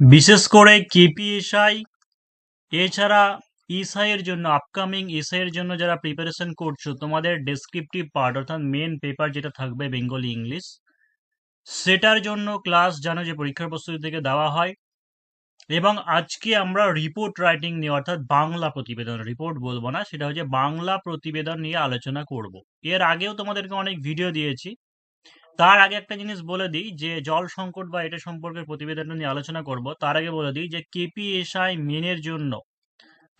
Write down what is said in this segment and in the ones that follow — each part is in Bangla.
বিশেষ করে কেপিএসআই এছাড়া ইসআই এর জন্য আপকামিং ইসআই এর জন্য যারা প্রিপারেশন করছ, তোমাদের ডেসক্রিপটিভ পার্ট অর্থাৎ মেন পেপার যেটা থাকবে বেঙ্গলি ইংলিশ সেটার জন্য ক্লাস জানো যে পরীক্ষার প্রস্তুতি থেকে দেওয়া হয়। এবং আজকে আমরা রিপোর্ট রাইটিং নিয়ে, অর্থাৎ বাংলা প্রতিবেদন রিপোর্ট বলব না, সেটা হচ্ছে বাংলা প্রতিবেদন নিয়ে আলোচনা করব। এর আগেও তোমাদেরকে অনেক ভিডিও দিয়েছি। তার আগে একটা জিনিস বলে দিই, যে জল সংকট বা এটা সম্পর্কে প্রতিবেদনটা নিয়ে আলোচনা করব, তার আগে বলে দিই যে কেপিএসআই মেনের জন্য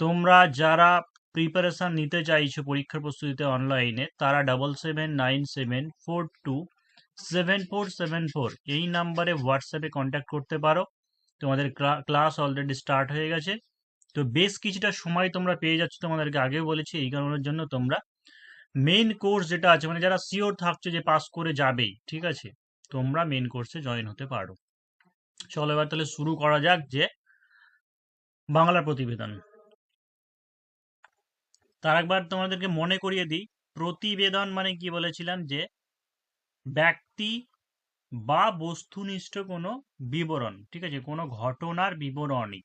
তোমরা যারা প্রিপারেশন নিতে চাইছো পরীক্ষার প্রস্তুতিতে অনলাইনে তারা double seven nine seven four two seven four seven four এই নাম্বারে হোয়াটসঅ্যাপে কন্ট্যাক্ট করতে পারো। তোমাদের ক্লাস অলরেডি স্টার্ট হয়ে গেছে। তো বেশ কিছুটা সময় তোমরা পেয়ে যাচ্ছ তোমাদেরকে আগেও বলেছি, এই কারণের জন্য তোমরা মেইন কোর্স যেটা আছে মানে যারা সিওর থাকছে যে পাস করে যাবেই, ঠিক আছে? তোমরা মেইন কোর্সে জয়েন হতে পারো। চলো এবার তাহলে শুরু করা যাক যে বাংলা প্রতিবেদন। তার একবার তোমাদেরকে মনে করিয়ে দিই। প্রতিবেদন মানে কি বলেছিলাম যে, ব্যক্তি বা বস্তুনিষ্ঠ কোনো বিবরণ, ঠিক আছে? কোনো ঘটনার বিবরণী।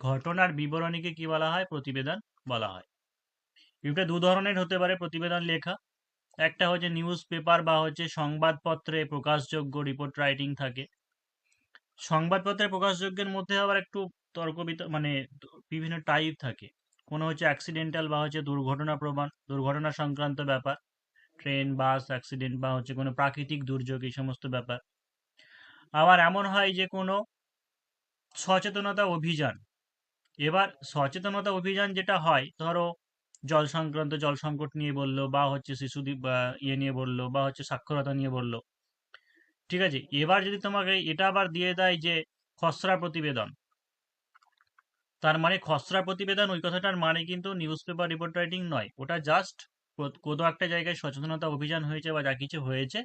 ঘটনার বিবরণীকে কি বলা হয়? প্রতিবেদন বলা হয়। এটা দু ধরনের হতে পারে প্রতিবেদন লেখা। একটা হচ্ছে নিউজ পেপার বা হচ্ছে সংবাদপত্রে প্রকাশযোগ্য রিপোর্ট রাইটিং থাকে। সংবাদপত্রে প্রকাশযোগ্যের মধ্যে আবার একটু তর্কবিত মানে বিভিন্ন টাইপ থাকে। কোনো হচ্ছে অ্যাক্সিডেন্টাল বা হচ্ছে দুর্ঘটনা প্রমাণ দুর্ঘটনা সংক্রান্ত ব্যাপার। ট্রেন বাস অ্যাক্সিডেন্ট বা হচ্ছে কোনো প্রাকৃতিক দুর্যোগ এই সমস্ত ব্যাপার। আবার এমন হয় যে কোনো সচেতনতা অভিযান। এবার সচেতনতা অভিযান যেটা হয়, ধরো জল সংক্রান্ত জল সংকট নিয়ে বলল, বা হচ্ছে বা ইয়ে নিয়ে বলল, বা হচ্ছে সাক্ষরতা নিয়ে বলল। ঠিক আছে? এবার যদি তোমাকে এটা আবার দিয়ে দেয় যে খসড়া প্রতিবেদন, তার মানে খসড়া প্রতিবেদন ওই কথাটার মানে কিন্তু নিউজ পেপার রিপোর্ট রাইটিং নয়। ওটা জাস্ট কোনো একটা জায়গায় সচেতনতা অভিযান হয়েছে বা যা কিছু হয়েছে,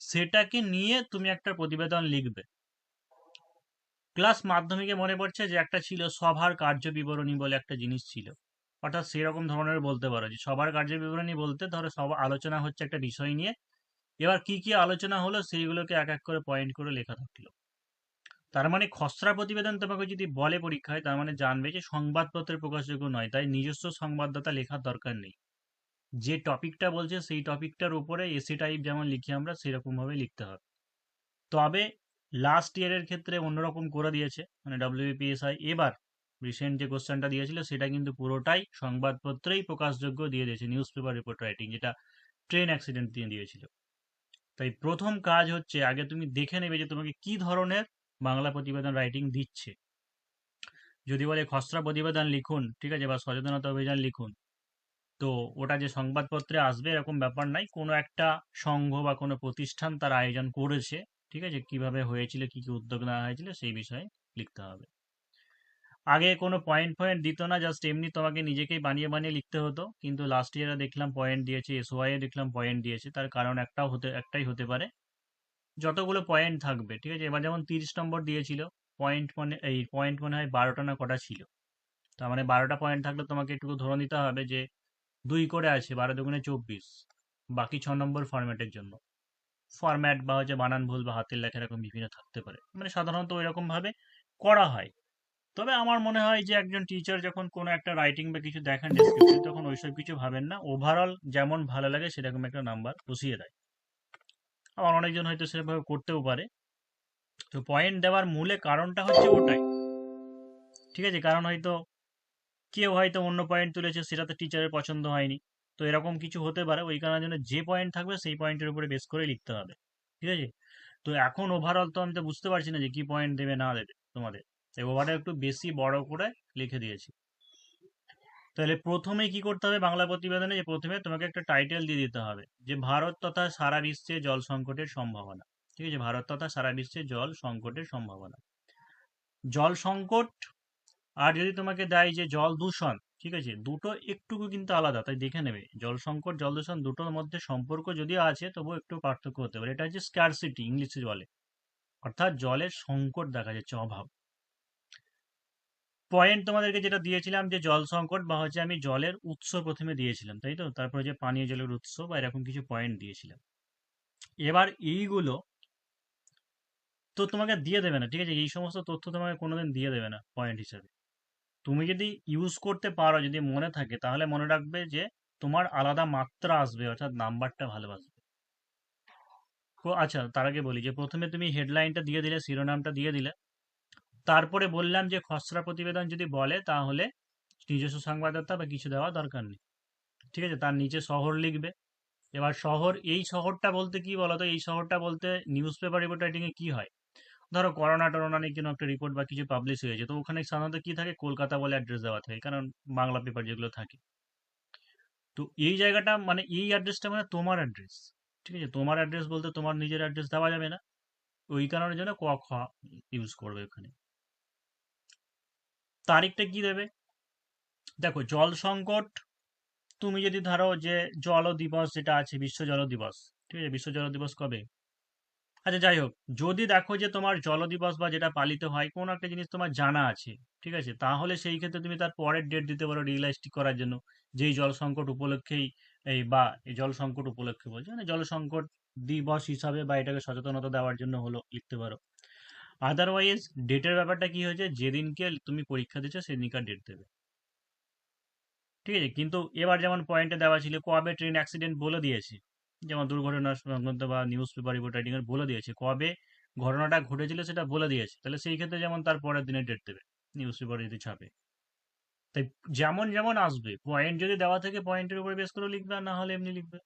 সেটাকে নিয়ে তুমি একটা প্রতিবেদন লিখবে। ক্লাস মাধ্যমিকে মনে পড়ছে যে একটা ছিল সভার কার্য বিবরণী বলে একটা জিনিস ছিল। অর্থাৎ সেরকম ধরনের বলতে পারো যে সবার কার্য বিবরণী বলতে ধরো সব আলোচনা হচ্ছে একটা বিষয় নিয়ে। এবার কি কি আলোচনা হলো সেইগুলোকে এক এক করে পয়েন্ট করে লেখা থাকল। তার মানে খসড়া প্রতিবেদন তোমাকে যদি বলে পরীক্ষায়, তার মানে জানবে যে সংবাদপত্রের প্রকাশযোগ্য নয়, তাই নিজস্ব সংবাদদাতা লেখার দরকার নেই। যে টপিকটা বলছে সেই টপিকটার উপরে এসি টাইপ যেমন লিখি আমরা সেরকম ভাবে লিখতে হবে। তবে লাস্ট ইয়ারের ক্ষেত্রে অন্যরকম করে দিয়েছে মানে ডাব্লিউপিএসআই এবার রিসেন্ট যে কোশ্চেনটা দিয়েছিল, সেটা কিন্তু পুরোটাই সংবাদপত্রেই প্রকাশযোগ্য দিয়ে দিয়েছে নিউজ পেপার রিপোর্ট রাইটিং যেটা ট্রেন অ্যাক্সিডেন্ট দিয়ে দিয়েছিল। তাই প্রথম কাজ হচ্ছে, আগে তুমি দেখে নেবে যে তোমাকে কি ধরনের বাংলা প্রতিবেদন রাইটিং দিচ্ছে। যদি বলে খসড়া প্রতিবেদন লিখুন, ঠিক আছে, বা সচেতনতা অভিযান লিখুন, তো ওটা যে সংবাদপত্রে আসবে এরকম ব্যাপার নাই। কোনো একটা সংঘ বা কোনো প্রতিষ্ঠান তার আয়োজন করেছে, ঠিক আছে, কীভাবে হয়েছিল, কি কি উদ্যোগ নেওয়া হয়েছিল, সেই বিষয়ে লিখতে হবে। আগে কোনো পয়েন্ট ফয়েন্ট দিত না জাস্ট এমনি তোমাকে নিজেকেই বানিয়ে বানিয়ে লিখতে হতো। কিন্তু লাস্ট ইয়ারে দেখলাম পয়েন্ট দিয়েছে এসওয়াই এ দেখলাম পয়েন্ট দিয়েছে, তার কারণ একটাও হতে, একটাই হতে পারে। যতগুলো পয়েন্ট থাকবে, ঠিক আছে? এবার যেমন তিরিশ নম্বর দিয়েছিল পয়েন্ট মানে এই পয়েন্ট মনে হয় বারোটা না কটা ছিল। তার মানে বারোটা পয়েন্ট থাকলে তোমাকে একটু ধরে নিতে হবে যে দুই করে আছে, বারো দুগুণে চব্বিশ। বাকি ছ নম্বর ফরম্যাটের জন্য। ফরম্যাট বা হচ্ছে বানান ভুল বা হাতের লেখা এরকম বিভিন্ন থাকতে পারে। মানে সাধারণত ওইরকম ভাবে করা হয়। তবে আমার মনে হয় যে একজন টিচার যখন কোনো একটা রাইটিং বা কিছু দেখেন ডেসক্রিপশন তখন ওইসব কিছু ভাবেন না। ওভারঅল যেমন ভালো লাগে সেরকম একটা নাম্বার বসিয়ে দেয়। আবার অনেকজন হয়তো সেভাবে করতেও পারে। তো পয়েন্ট দেওয়ার মূলে কারণটা হচ্ছে ওটাই। ঠিক আছে? কারণ হয়তো কেউ হয়তো অন্য পয়েন্ট তুলেছে, সেটা তো টিচারের পছন্দ হয়নি। তো এরকম কিছু হতে পারে। ওই কারণের জন্য যে পয়েন্ট থাকবে, সেই পয়েন্টের উপরে বেস করে লিখতে হবে। ঠিক আছে? তো এখন ওভারঅল তো আমি তো বুঝতে পারছি না যে কি পয়েন্ট দেবে, না দেবে তোমাদের। ওভারটা একটু বেশি বড় করে লিখে দিয়েছি। তাহলে প্রথমে কি করতে হবে বাংলা প্রতিবেদনে? যে প্রথমে তোমাকে একটা টাইটেল দিয়ে দিতে হবে যে ভারত তথা সারা বিশ্বে জল সংকটের সম্ভাবনা। ঠিক আছে? ভারত তথা সারা বিশ্বে জল সংকটের সম্ভাবনা। জল সংকট আর যদি তোমাকে দেয় যে জল দূষণ, ঠিক আছে? দুটো একটুকু কিন্তু আলাদা, তাই দেখে নেবে। জল সংকট, জল দূষণ দুটোর মধ্যে সম্পর্ক যদি আছে তবু একটু পার্থক্য হতে পারে। এটা হচ্ছে স্কারসিটি ইংলিশে বলে অর্থাৎ জলের সংকট দেখা যাচ্ছে, অভাব। পয়েন্ট তোমাদেরকে যেটা দিয়েছিলাম যে জল সংকট বা হচ্ছে আমি জলের উৎস প্রথমে দিয়েছিলাম, তাই তো? তারপরে যে পানীয় জলের উৎস বা এরকম কিছু পয়েন্ট দিয়েছিলাম। এবার এইগুলো তো তোমাকে দিয়ে দেবে না, ঠিক আছে? এই সমস্ত তথ্য তোমাকে কোনোদিন দিয়ে দেবে না পয়েন্ট হিসাবে। তুমি যদি ইউজ করতে পারো, যদি মনে থাকে, তাহলে মনে রাখবে যে তোমার আলাদা মাত্রা আসবে, অর্থাৎ নাম্বারটা ভালোবাসবে। তো আচ্ছা তার আগে বলি যে প্রথমে তুমি হেডলাইনটা দিয়ে দিলে, শিরোনামটা দিয়ে দিলে তারপরে বললাম যে খসড়া প্রতিবেদন যদি বলে, তাহলে নিজস্ব সংবাদদাতা বা কিছু দেওয়া দরকার নেই। ঠিক আছে? তার নিচে শহর লিখবে। এবার শহর, এই শহরটা বলতে কি বলতো? এই শহরটা বলতে নিউজ পেপার রিপোর্ট রাইটিং এ কি হয়? ধরো, করোনা টরোনা নিয়ে কোনো একটা রিপোর্ট বা কিছু পাবলিশ হয়েছে, তো ওখানে সাধারণত কি থাকে? কলকাতা বলে অ্যাড্রেস দেওয়া থাকে, কারণ বাংলা পেপার যেগুলো থাকে। তো এই জায়গাটা মানে এই অ্যাড্রেসটা মানে তোমার অ্যাড্রেস ঠিক আছে? তোমার অ্যাড্রেস বলতে তোমার নিজের অ্যাড্রেস দেওয়া যাবে না। ওই কারণের জন্য ক, খ ইউজ করবে ওখানে। তারিখটা কি দেবে? দেখো, জল সংকট, তুমি যদি ধরো যে জল দিবস যেটা আছে, বিশ্ব জল দিবস, ঠিক আছে? বিশ্ব জল দিবস কবে? আচ্ছা যাই হোক, যদি দেখো যে তোমার জল দিবস বা যেটা পালিত হয়, কোনো একটা জিনিস তোমার জানা আছে, ঠিক আছে? তাহলে সেই ক্ষেত্রে তুমি তার পরের ডেট দিতে পারো রিয়েলাইস্টিক করার জন্য, যেই জল সংকট উপলক্ষেই এই বা এই জল সংকট উপলক্ষে বলছে মানে জল সংকট দিবস হিসাবে বা এটাকে সচেতনতা দেওয়ার জন্য হলো লিখতে পারো। আদারওয়াইজ ডেটের ব্যাপারটা কি হয়েছে? যেদিনকে তুমি পরীক্ষা দিচ্ছ সেদিনকার ডেট দেবে। ঠিক আছে? কিন্তু এবার যেমন পয়েন্টে দেওয়া ছিল, কবে ট্রেন অ্যাক্সিডেন্ট বলে দিয়েছে, যেমন দুর্ঘটনা সংক্রান্ত বা নিউজ পেপার রিপোর্ট রাইটিং এর বলে দিয়েছে, কবে ঘটনাটা ঘটেছিল সেটা বলে দিয়েছে, তাহলে সেই ক্ষেত্রে যেমন তার পরের দিনের ডেট দেবে নিউজ পেপারে যদি ছাপে। তাই যেমন যেমন আসবে পয়েন্ট যদি দেওয়া থাকে পয়েন্টের উপরে বেস করে লিখবে, আর না হলে এমনি লিখবে।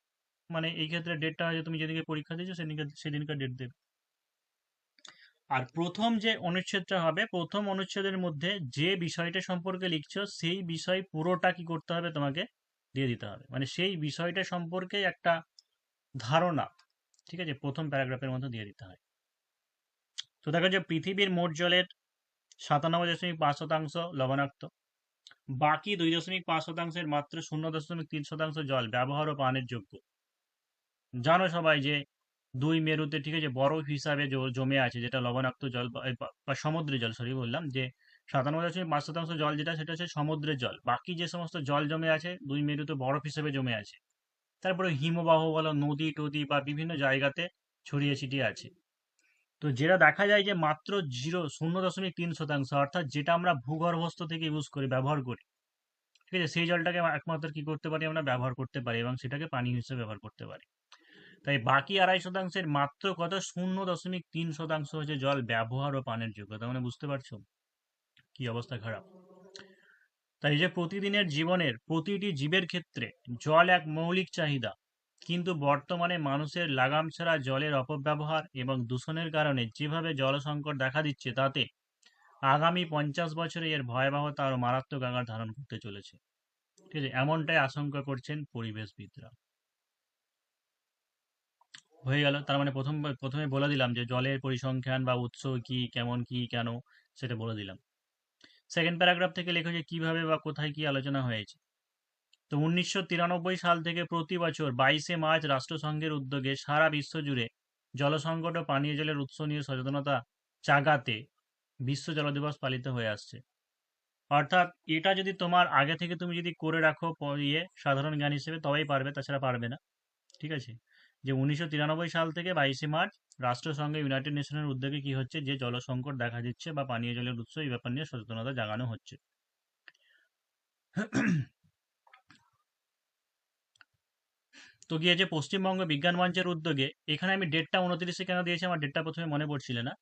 মানে এই ক্ষেত্রে ডেটটা হয়তো তুমি যেদিকে পরীক্ষা দিয়েছ, সেদিনকে সেদিনকার ডেট দেবে। আর প্রথম যে অনুচ্ছেদটা হবে, প্রথম অনুচ্ছেদের মধ্যে যে বিষয়টা সম্পর্কে লিখছো, সেই বিষয় পুরোটা কি করতে হবে তোমাকে দিয়ে দিতে হবে। মানে সেই বিষয়টা সম্পর্কে একটা ধারণা, ঠিক আছে, প্রথম প্যারাগ্রাফের মধ্যে দিয়ে দিতে হয়। তো দেখো যে পৃথিবীর মোট জলের সাতানব্বই দশমিক পাঁচ শতাংশ লবণাক্ত, বাকি দুই দশমিক পাঁচ শতাংশের মাত্র শূন্য দশমিক তিন শতাংশ জল, ব্যবহার ও পানের যোগ্য। জানো সবাই যে দুই মেরুতে, ঠিক আছে, বরফ হিসাবে জমে আছে, যেটা লবণাক্ত জল বা সমুদ্রের জল সরি বললাম, যে সাতানব্বই দশমিক পাঁচ শতাংশ জল যেটা, সেটা হচ্ছে সমুদ্রের জল। বাকি যে সমস্ত জল জমে আছে, দুই মেরুতে বরফ হিসেবে জমে আছে। তারপরে হিমবাহ বলো নদী টদী বা বিভিন্ন জায়গাতে ছড়িয়ে ছিটিয়ে আছে। তো যেটা দেখা যায় যে মাত্র জিরো, শূন্য দশমিক তিন শতাংশ, অর্থাৎ যেটা আমরা ভূগর্ভস্থ থেকে ইউজ করি, ব্যবহার করি, ঠিক আছে, সেই জলটাকে একমাত্র কি করতে পারি আমরা? ব্যবহার করতে পারি এবং সেটাকে পানি হিসেবে ব্যবহার করতে পারি। তাই বাকি আড়াই শতাংশের মাত্র কত? শূন্য দশমিক তিন শতাংশ হচ্ছে জল ব্যবহার ও পানের যোগ্যতা। মানে বুঝতে পারছ? কি অবস্থা খারাপ? তাই যে প্রতিদিনের জীবনের প্রতিটি জীবের ক্ষেত্রে জল এক মৌলিক চাহিদা। কিন্তু বর্তমানে মানুষের লাগাম ছাড়া জলের অপব্যবহার এবং দূষণের কারণে যেভাবে জল সংকট দেখা দিচ্ছে, তাতে আগামী পঞ্চাশ বছরে এর ভয়াবহতা আরও মারাত্মক আকার ধারণ করতে চলেছে। ঠিক আছে, এমনটাই আশঙ্কা করছেন পরিবেশবিদরা। হয়ে গেল। তার মানে প্রথম, প্রথমে বলে দিলাম যে জলের পরিসংখ্যান বা উৎস কি, কেমন, কি, কেন, সেটা বলে দিলাম। সেকেন্ড প্যারাগ্রাফ থেকে লেখা যে কীভাবে বা কোথায় কি আলোচনা হয়েছে। তো উনিশশো তিরানব্বই সাল থেকে প্রতি বছর বাইশে মার্চ রাষ্ট্রসংঘের উদ্যোগে সারা বিশ্ব জুড়ে জলসংকট ও পানীয় জলের উৎস নিয়ে সচেতনতা চাগাতে বিশ্ব জল দিবস পালিত হয়ে আসছে। অর্থাৎ এটা যদি তোমার আগে থেকে তুমি যদি করে রাখো ইয়ে সাধারণ জ্ঞান হিসেবে তবেই পারবে, তাছাড়া পারবে না। ঠিক আছে? যে উনিশশো তিরানব্বই সাল থেকে বাইশে মার্চ রাষ্ট্রসংঘে ইউনাইটেড নেশনের উদ্যোগে কি হচ্ছে, যে জল সংকট দেখা দিচ্ছে বা পানীয় জলের উৎস এই ব্যাপার নিয়ে সচেতনতা জাগানো হচ্ছে। তো গিয়েছে পশ্চিমবঙ্গ বিজ্ঞান মঞ্চের উদ্যোগে, এখানে আমি ডেটটা উনত্রিশে কেন দিয়েছি আমার ডেটটা প্রথমে মনে পড়ছিল না,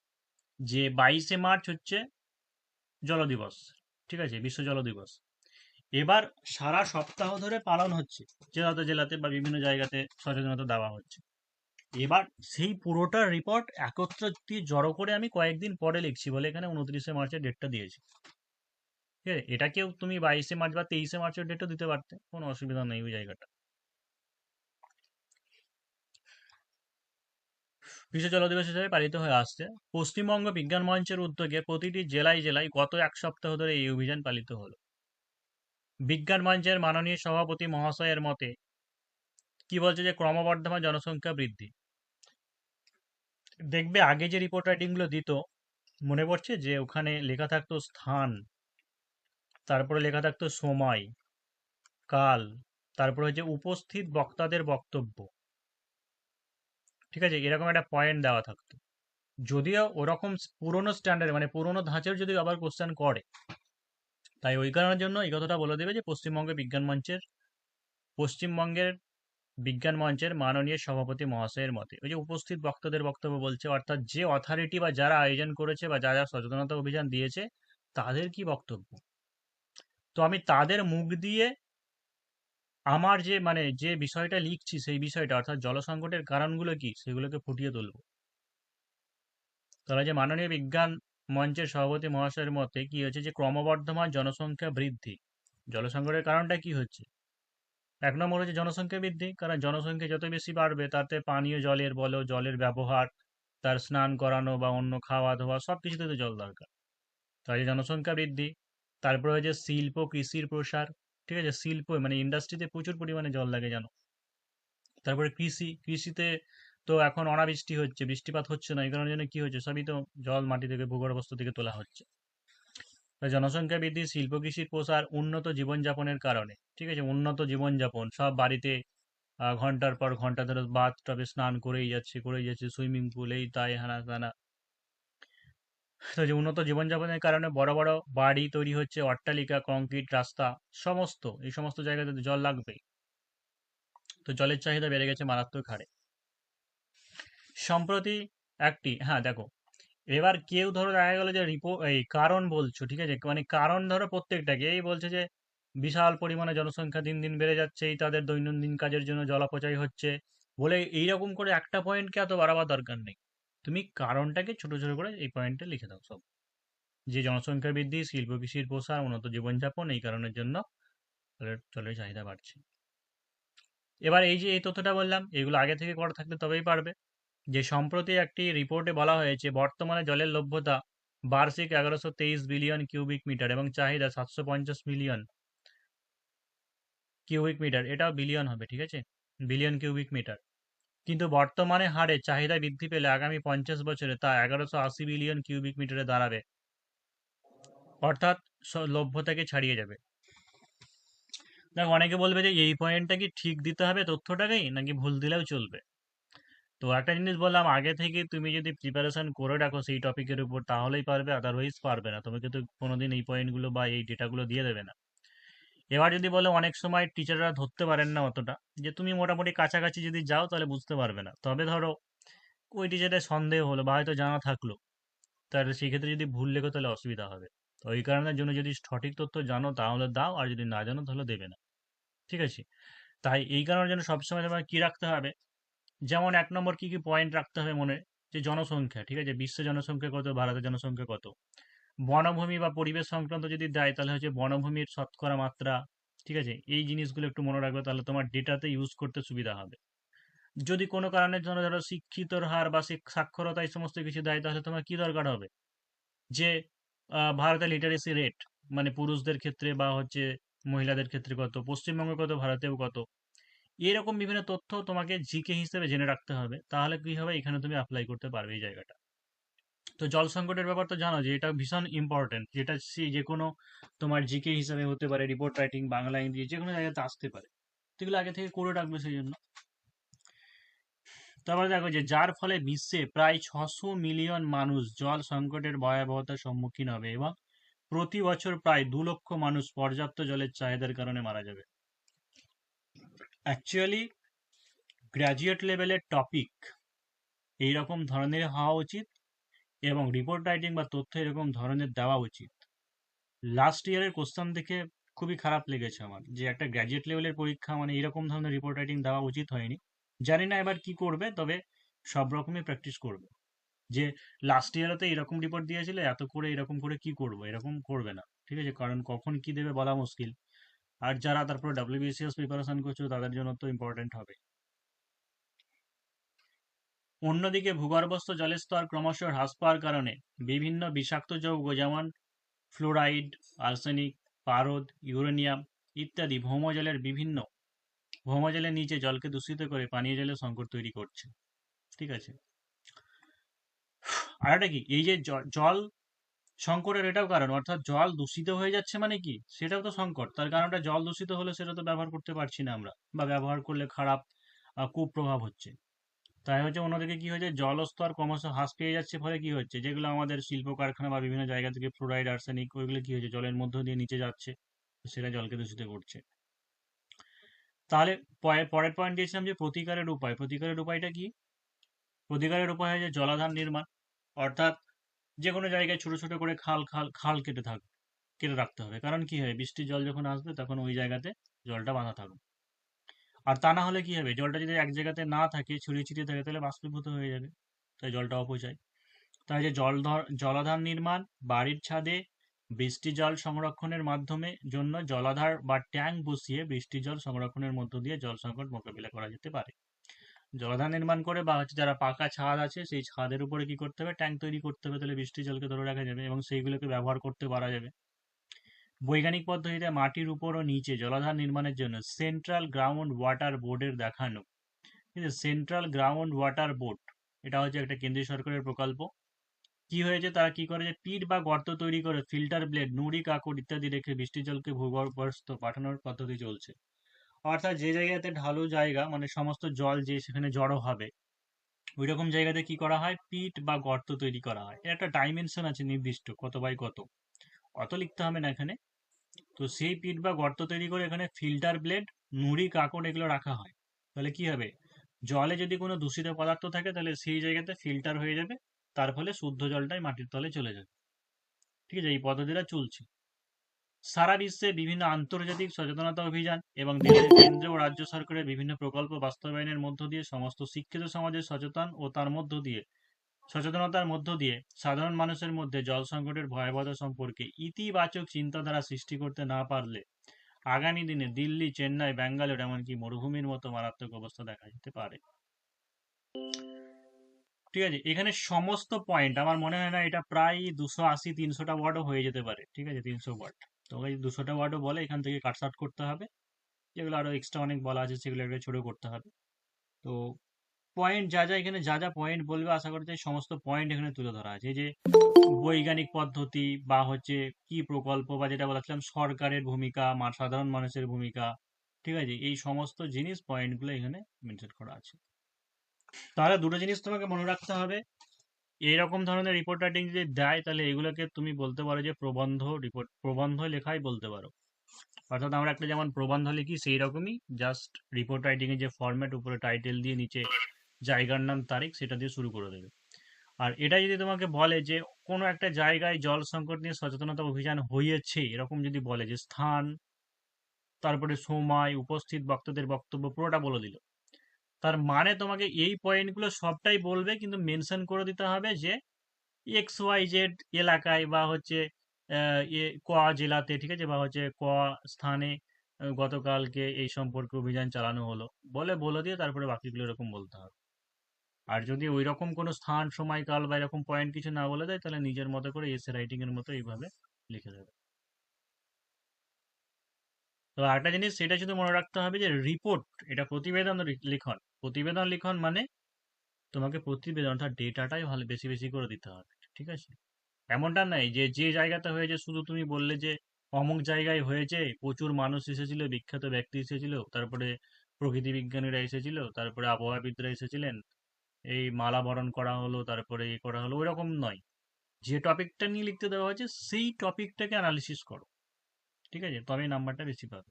যে বাইশে মার্চ হচ্ছে জল দিবস, ঠিক আছে, বিশ্ব জল দিবস। এবার সারা সপ্তাহ ধরে পালন হচ্ছে জেলাতে জেলাতে বা বিভিন্ন জায়গাতে সচেতনতা দেওয়া হচ্ছে। এবার সেই পুরোটা রিপোর্ট একত্রিত জড়ো করে আমি কয়েকদিন পরে লিখছি বলে এখানে উনত্রিশে মার্চের ডেটটা দিয়েছি। ঠিক আছে? এটাকেও তুমি বাইশে মার্চ বা তেইশে মার্চের ডেটও দিতে পারতে, কোনো অসুবিধা নেই ওই জায়গাটা। বিশ্ব জল দিবস হিসেবে পালিত হয়ে আসছে। পশ্চিমবঙ্গ বিজ্ঞান মঞ্চের উদ্যোগে প্রতিটি জেলায় জেলায় গত এক সপ্তাহ ধরে এই অভিযান পালিত হলো। বিজ্ঞান মঞ্চের মাননীয় সভাপতি মহাশয়ের মতে, কি বলছে যে ক্রমবর্ধমান জনসংখ্যা বৃদ্ধি? দেখবে আগে যে রিপোর্ট রাইটিংগুলো দিত, মনে পড়ছে যে ওখানে লেখা থাকতো স্থান, তারপরে লেখা থাকতো সময়, কাল, তারপরে হচ্ছে উপস্থিত বক্তাদের বক্তব্য। ঠিক আছে? এরকম একটা পয়েন্ট দেওয়া থাকতো। যদিও ওরকম পুরোনো স্ট্যান্ডার্ড মানে পুরোনো ধাঁচের যদি আবার কোশ্চেন করে তাই ওই কারণের জন্য এই কথাটা বলে দেবে যে পশ্চিমবঙ্গ বিজ্ঞান মঞ্চের, পশ্চিমবঙ্গের বিজ্ঞান মঞ্চের মাননীয় সভাপতি মহাশয়ের মতে, ওই যে উপস্থিত বক্তাদের বক্তব্য বলছে, অর্থাৎ যে অথরিটি বা যারা আয়োজন করেছে বা যারা সচেতনতা অভিযান দিয়েছে, তাদের কি বক্তব্য? তো আমি তাদের মুখ দিয়ে আমার যে মানে যে বিষয়টা লিখছি, সেই বিষয়টা, অর্থাৎ জল সংকটের কারণগুলো কি, সেগুলোকে ফুটিয়ে তুলব। তারা যে মাননীয় বিজ্ঞান মঞ্চের সভাপতি মহাশয়ের মতে কি হচ্ছে যে ক্রমবর্ধমান জনসংখ্যা বৃদ্ধি? জলসংকটের কারণটা কি হচ্ছে? এক নম্বর হচ্ছে জনসংখ্যা বৃদ্ধি, কারণ জনসংখ্যা যত বেশি বাড়বে, তাতে পানীয় জলের বলো, জলের ব্যবহার, তার স্নান করানো বা অন্য খাওয়া দাওয়া সব কিছুতে তো জল দরকার। তাই জনসংখ্যা বৃদ্ধি, তারপরে হচ্ছে শিল্প, কৃষির প্রসার, ঠিক আছে? শিল্প মানে ইন্ডাস্ট্রিতে প্রচুর পরিমাণে জল লাগে জানো? তারপরে কৃষি, কৃষিতে তো এখন অনাবৃষ্টি হচ্ছে, বৃষ্টিপাত হচ্ছে না, এই কারণের জন্য কি হচ্ছে, সবই তো জল মাটি থেকে, ভূগর্ভস্থ থেকে তোলা হচ্ছে। জনসংখ্যা বৃদ্ধি, শিল্প কৃষির প্রসার উন্নত জীবনযাপনের কারণে, ঠিক আছে? উন্নত জীবনযাপন, সব বাড়িতে ঘণ্টার পর ঘণ্টা ধরে বাথ টবে স্নান করেই যাচ্ছে করেই যাচ্ছে, সুইমিং পুল, এই তাই, হানা, তানা। তো যে উন্নত জীবনযাপনের কারণে বড় বড় বাড়ি তৈরি হচ্ছে, অট্টালিকা, কংক্রিট, রাস্তা, সমস্ত, এই সমস্ত জায়গাতে জল লাগবেই। তো জলের চাহিদা বেড়ে গেছে মারাত্মক হারে। সম্প্রতি একটি হ্যাঁ দেখো। এবার কেউ ধরো দেখা গেলো যে রিপো, এই কারণ বলছো, ঠিক আছে? মানে কারণ ধরো প্রত্যেকটাকে। এই বলছে যে বিশাল পরিমাণে জনসংখ্যা দিন দিন বেড়ে যাচ্ছে, এই তাদের দৈনন্দিন কাজের জন্য জলাপচয় হচ্ছে। বলে এইরকম করে একটা পয়েন্টকে এত বাড়াবার দরকার নেই। তুমি কারণটাকে ছোট ছোট করে এই পয়েন্টে লিখে দাও সব। যে জনসংখ্যা বৃদ্ধি, শিল্প কৃষির প্রসার, উন্নত জীবনযাপন, এই কারণের জন্য জলের চাহিদা বাড়ছে। এবার এই যে এই তথ্যটা বললাম, এগুলো আগে থেকে করা থাকলে তবেই পারবে। যে সম্প্রতি একটি রিপোর্টে বলা হয়েছে, বর্তমানে জলের লভ্যতা বার্ষিক এগারোশো তেইশ বিলিয়ন কিউবিক মিটার এবং চাহিদা সাতশো পঞ্চাশ মিলিয়ন কিউবিক মিটার। এটাও বিলিয়ন হবে, ঠিক আছে? Billion cubic metre. কিন্তু বর্তমানে হারে চাহিদা বৃদ্ধি পেলে আগামী পঞ্চাশ বছরে তা এগারোশো আশি বিলিয়ন কিউবিক মিটারে দাঁড়াবে। অর্থাৎ লভ্যতাকে ছাড়িয়ে যাবে। দেখো, অনেকে বলবে যে এই পয়েন্টটা কি ঠিক দিতে হবে তথ্যটাকেই, নাকি ভুল দিলেও চলবে? তো একটা জিনিস বললাম, আগে থেকে তুমি যদি প্রিপারেশন করে রাখো সেই টপিকের উপর, তাহলেই পারবে আদারওয়াইজ পারবে না। তুমি কিন্তু কোনোদিন এই পয়েন্টগুলো বা এই ডেটাগুলো দিয়ে দেবে না। এবার যদি বলো, অনেক সময় টিচাররা ধরতে পারেন না অতটা, যে তুমি মোটামুটি কাছাকাছি যদি যাও, তাহলে বুঝতে পারবে না। তবে ধরো, ওই টিচারের সন্দেহ হলো বা হয়তো জানা থাকল তাহলে সেই ক্ষেত্রে যদি ভুল লেখো, তাহলে অসুবিধা হবে। তো ওই কারণের জন্য যদি সঠিক তথ্য জানো, তাহলে দাও, আর যদি না জানো, তাহলে দেবে না। ঠিক আছে? তাই এই কারণের জন্য সবসময় তোমার কী রাখতে হবে? যেমন এক নম্বর কি কি পয়েন্ট রাখতে হবে মনে, যে জনসংখ্যা, ঠিক আছে? বিশ্ব জনসংখ্যা কত, ভারতের জনসংখ্যা কত? বনভূমি বা পরিবেশ সংক্রান্ত যদি দেয়, তাহলে হচ্ছে বনভূমির শতকরা মাত্রা, ঠিক আছে? এই জিনিসগুলো একটু মনে রাখবে, তাহলে তোমার ডেটাতে ইউজ করতে সুবিধা হবে। যদি কোনো কারণের জন্য ধরো শিক্ষিতর হার বা সাক্ষরতা এই সমস্ত কিছু দেয়, তাহলে তোমার কি দরকার হবে? যে ভারতের লিটারেসি রেট মানে পুরুষদের ক্ষেত্রে বা হচ্ছে মহিলাদের ক্ষেত্রে কত, পশ্চিমবঙ্গে কত, ভারতেও কত এরকম বিভিন্ন তথ্য তোমাকে জিকে হিসেবে জেনে রাখতে হবে। তাহলে কি হবে? এখানে তুমি অ্যাপ্লাই করতে পারবে এই জায়গাটা। তো জল সংকটের ব্যাপার তো জানো যে এটা ভীষণ ইম্পর্টেন্ট যেটা যে কোনো তোমার জিকে হিসাবে হতে পারে রিপোর্ট রাইটিং বাংলা, ইংরেজি যে কোনো জায়গাতে আসতে পারে। সেগুলো আগে থেকে করে রাখবে সেই জন্য তারপরে দেখো যে যার ফলে বিশ্বে প্রায় ছশো মিলিয়ন মানুষ জল সংকটের ভয়াবহতার সম্মুখীন হবে এবং প্রতি বছর প্রায় দু লক্ষ মানুষ পর্যাপ্ত জলের চাহিদার কারণে মারা যাবে। অ্যাকচুয়ালি গ্র্যাজুয়েট লেভেলের টপিক এইরকম ধরনের হওয়া উচিত এবং রিপোর্ট রাইটিং বা তথ্য এরকম ধরনের দেওয়া উচিত। লাস্ট ইয়ারের কোশ্চান দেখে খুবই খারাপ লেগেছে আমার যে একটা গ্র্যাজুয়েট লেভেলের পরীক্ষা মানে এরকম ধরনের রিপোর্ট রাইটিং দেওয়া উচিত হয়নি। জানি না এবার কি করবে, তবে সব রকমই প্র্যাকটিস করবে। যে লাস্ট ইয়ারে তো এরকম রিপোর্ট দিয়েছিল, এত করে এরকম করে কি করব? এরকম করবে না। ঠিক আছে? কারণ কখন কি দেবে বলা মুশকিল। আর যারা তারপরে ডাব্লিউবিসিএস প্রিপারেশন করছে তাদের জন্য তো ইম্পর্টেন্ট হবে। অন্যদিকে ভূগর্ভস্থ জলের স্তর ক্রমশ হ্রাস পাওয়ার কারণে বিভিন্ন বিষাক্ত যৌগ যেমন ফ্লোরাইড আর্সেনিক পারদ ইউরেনিয়াম ইত্যাদি ভৌমজলের বিভিন্ন ভৌমজলের নিচে জলকে দূষিত করে পানীয় জলের সংকট তৈরি করছে। ঠিক আছে? আর কি? এই যে জল সংকটের এটাও কারণ, অর্থাৎ জল দূষিত হয়ে যাচ্ছে মানে কি? সেটাও তো সংকট। তার কারণটা জল দূষিত হলে সেটা তো ব্যবহার করতে পারছি না আমরা, বা ব্যবহার করলে খারাপ কুপ্রভাব হচ্ছে। তাই হচ্ছে অন্যদিকে কি হয়েছে? জলস্তর ক্রমশ হ্রাস পেয়ে যাচ্ছে, ফলে কি হচ্ছে? যেগুলো আমাদের শিল্প কারখানা বা বিভিন্ন জায়গা থেকে ফ্লোরাইড, আর্সেনিক, ওইগুলো কি হয়েছে? জলের মধ্য দিয়ে নিচে যাচ্ছে, সেটা জলকে দূষিত করছে। তাহলে পরে- পরের পয়েন্ট দিয়েছিলাম যে প্রতিকারের উপায়। প্রতিকারের উপায়টা কি? প্রতিকারের উপায় হয়েছে জলাধার নির্মাণ। অর্থাৎ যে কোনো জায়গায় ছোট ছোট করে খাল খাল খাল কেটে থাক, কেটে রাখতে হবে। কারণ কি হয় বৃষ্টির জল যখন আসবে, তখন ওই জায়গাতে জলটা বাঁধা থাকবে। আর তা না হলে কি হবে? জলটা যদি এক জায়গাতে না থাকে, ছড়িয়ে ছিটিয়ে থাকে, তাহলে বাষ্পীভূত হয়ে যাবে। তাই জলটা অপচয়। তাই যে জলধর জলাধার নির্মাণ, বাড়ির ছাদে বৃষ্টি জল সংরক্ষণের মাধ্যমে জন্য জলাধার বা ট্যাঙ্ক বসিয়ে বৃষ্টি জল সংরক্ষণের মধ্য দিয়ে জল সংকট মোকাবিলা করা যেতে পারে। জলাধার নির্মাণ করে বা হচ্ছে যারা পাকা ছাদ আছে, সেই ছাদের উপরে কি করতে হবে? ট্যাঙ্ক তৈরি করতে হবে, তাহলে বৃষ্টি জলকে ধরে রাখা যাবে এবং সেইগুলোকে ব্যবহার করতে পারা যাবে। বৈজ্ঞানিক পদ্ধতিতে মাটির উপর ও নিচে জলাধার নির্মাণের জন্য সেন্ট্রাল গ্রাউন্ড ওয়াটার বোর্ডের দেখানো। ঠিক আছে সেন্ট্রাল গ্রাউন্ড ওয়াটার বোর্ড এটা হচ্ছে একটা কেন্দ্রীয় সরকারের প্রকল্প। কি হয়েছে? তারা কি করে যে পিট বা গর্ত তৈরি করে ফিল্টার ব্লেড নুড়ি, কাকড় ইত্যাদি রেখে বৃষ্টির জলকে ভূগর্ভস্থ পাঠানোর পদ্ধতি চলছে। অর্থাৎ যে জায়গাতে ঢালু জায়গা মানে সমস্ত জল যে সেখানে জড়ো হবে ওই রকম জায়গাতে কি করা হয়? পিট বা গর্ত তৈরি করা হয়। একটা ডাইমেনশন আছে নির্দিষ্ট, কত বাই কত। অত লিখতে হবে না এখানে। তো সেই পিট বা গর্ত তৈরি করে এখানে ফিল্টার ব্লেড নুড়ি, কাকড় এগুলো রাখা হয়। তাহলে কি হবে? জলে যদি কোনো দূষিত পদার্থ থাকে, তাহলে সেই জায়গাতে ফিল্টার হয়ে যাবে। তার ফলে শুদ্ধ জলটাই মাটির তলে চলে যাবে। ঠিক আছে? এই পদ্ধতিটা চলছে। সারা বিশ্বে বিভিন্ন আন্তর্জাতিক সচেতনতা অভিযান এবং দেশের কেন্দ্র ও রাজ্য সরকারের বিভিন্ন প্রকল্প বাস্তবায়নের মধ্য দিয়ে সমস্ত শিক্ষিত সমাজের সচেতন ও তার মধ্য দিয়ে, সচেতনতার মধ্য দিয়ে সাধারণ মানুষের মধ্যে জল সংকটের ভয়াবহতা সম্পর্কে ইতিবাচক চিন্তাধারা সৃষ্টি করতে না পারলে আগামী দিনে দিল্লি, চেন্নাই, ব্যাঙ্গালোর এমনকি মরুভূমির মতো মারাত্মক অবস্থা দেখা যেতে পারে। ঠিক আছে, এখানে সমস্ত পয়েন্ট আমার মনে হয় না এটা প্রায় দুশো আশি, তিনশোটা ওয়ার্ডও হয়ে যেতে পারে। ঠিক আছে, তিনশো ওয়ার্ড। তো ওই দুশোটা ওয়ার্ডও বলে, এখান থেকে কাটসাট করতে হবে। যেগুলো আরও এক্সট্রা অনেক বলা আছে, সেগুলো একটু ছোট করতে হবে। তো পয়েন্ট যা যা, এখানে যা যা পয়েন্ট বলবে, আশা করি সমস্ত পয়েন্ট এখানে তুলে ধরা আছে। যে বৈজ্ঞানিক পদ্ধতি বা হচ্ছে কি প্রকল্প বা যেটা বলেছিলাম, সরকারের ভূমিকা সাধারণ মানুষের ভূমিকা, ঠিক আছে? এই সমস্ত জিনিস পয়েন্টগুলো এখানে মেনশন করা আছে। তাহলে দুটো জিনিস তোমাকে মনে রাখতে হবে। এইরকম ধরনের রিপোর্ট রাইটিং যদি দেয়, তাহলে এগুলোকে তুমি বলতে পারো যে প্রবন্ধ রিপোর্ট প্রবন্ধ লেখাই বলতে পারো। অর্থাৎ আমরা একটা যেমন প্রবন্ধ লিখি সেই রকমই জাস্ট রিপোর্ট রাইটিং এর যে ফরম্যাট উপরে টাইটেল দিয়ে নিচে জায়গার নাম, তারিখ, সেটা দিয়ে শুরু করে দেবে। আর এটা যদি তোমাকে বলে যে কোনো একটা জায়গায় জল সংকট নিয়ে সচেতনতা অভিযান হয়েছে, এরকম যদি বলে যে স্থান, তারপরে সময়, উপস্থিত বক্তাদের বক্তব্য, পুরোটা বলে দিল। তার মানে তোমাকে এই পয়েন্টগুলো সবটাই বলবে, কিন্তু মেনশন করে দিতে হবে যে এক্স ওয়াই জেড এলাকায় বা হচ্ছে ক জেলাতে, ঠিক আছে, বা হচ্ছে ক স্থানে গতকালকে এই সম্পর্কে অভিযান চালানো হলো। বলে বলে দিয়ে তারপরে বাকিগুলো এরকম বলতে হবে। আর যদি ওই রকম কোনো স্থান সময় কাল বা এরকম পয়েন্ট কিছু না বলে দেয়, তাহলে নিজের মতো করে এসে রাইটিং এর মতো এইভাবে লিখে দেবে। তো একটা জিনিস সেটা শুধু মনে রাখতে হবে যে রিপোর্ট এটা প্রতিবেদন লিখন। প্রতিবেদন লিখন মানে তোমাকে প্রতিবেদন অর্থাৎ ডেটাটাই ভালো, বেশি বেশি করে দিতে হবে, ঠিক আছে? এমনটা নাই যে যে জায়গাতে হয়েছে, শুধু তুমি বললে যে অমুক জায়গায় হয়েছে, প্রচুর মানুষ এসেছিল, বিখ্যাত ব্যক্তি এসেছিল, তারপরে প্রকৃতি বিজ্ঞানীরা এসেছিল, তারপরে আবহাওয়াবিদরা এসেছিলেন, এই মালা বরণ করা হলো, তারপরে এ করা হলো, ওইরকম নয়। যে টপিকটা নিয়ে লিখতে দেওয়া হয়েছে, সেই টপিকটাকে অ্যানালিসিস করো। ঠিক আছে? তবেই নাম্বারটা বেশি পাবে।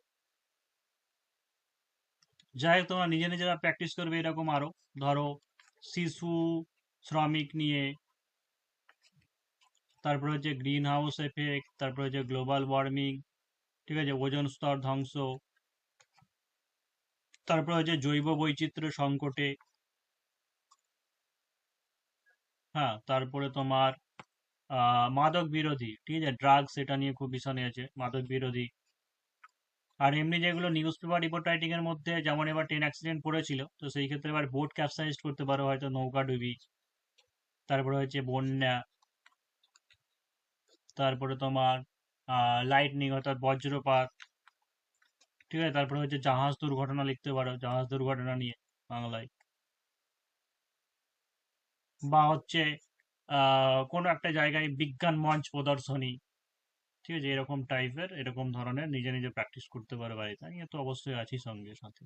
যাই হোক, তোমরা নিজে নিজেরা প্র্যাকটিস করবে এরকম আরও। ধরো, শিশু, শ্রমিক নিয়ে, তারপরে হচ্ছে গ্রিন হাউস এফেক্ট তারপরে হচ্ছে গ্লোবাল ওয়ার্মিং ঠিক আছে? ওজন স্তর ধ্বংস, তারপর হচ্ছে জৈব বৈচিত্র্য সংকটে হ্যাঁ? তারপরে তোমার মাদক বিরোধী, ঠিক আছে? ড্রাগস এটা নিয়ে খুব ভীষণই আছে, মাদক বিরোধী। আর এমনি যেগুলো নিউজ পেপার রিপোর্ট রাইটিং এর মধ্যে, যেমন এবার ট্রেন অ্যাক্সিডেন্ট পড়েছিল, তো সেই ক্ষেত্রে এবার বোট ক্যাপসাইজ করতে পারো, হয়তো নৌকা ডুবি তারপরে হচ্ছে বন্যা, তারপরে তোমার লাইটনিং অর্থাৎ বজ্রপাত, ঠিক আছে? তারপরে হচ্ছে জাহাজ দুর্ঘটনা লিখতে পারো, জাহাজ দুর্ঘটনা নিয়ে বাংলায়। বা হচ্ছে কোনো একটা জায়গায় বিজ্ঞান মঞ্চ প্রদর্শনী, ঠিক আছে, এরকম টাইপের এরকম ধরনের নিজে নিজে প্র্যাকটিস করতে পারে বাড়িতে, আমি তো অবশ্যই আছি সঙ্গে সাথে।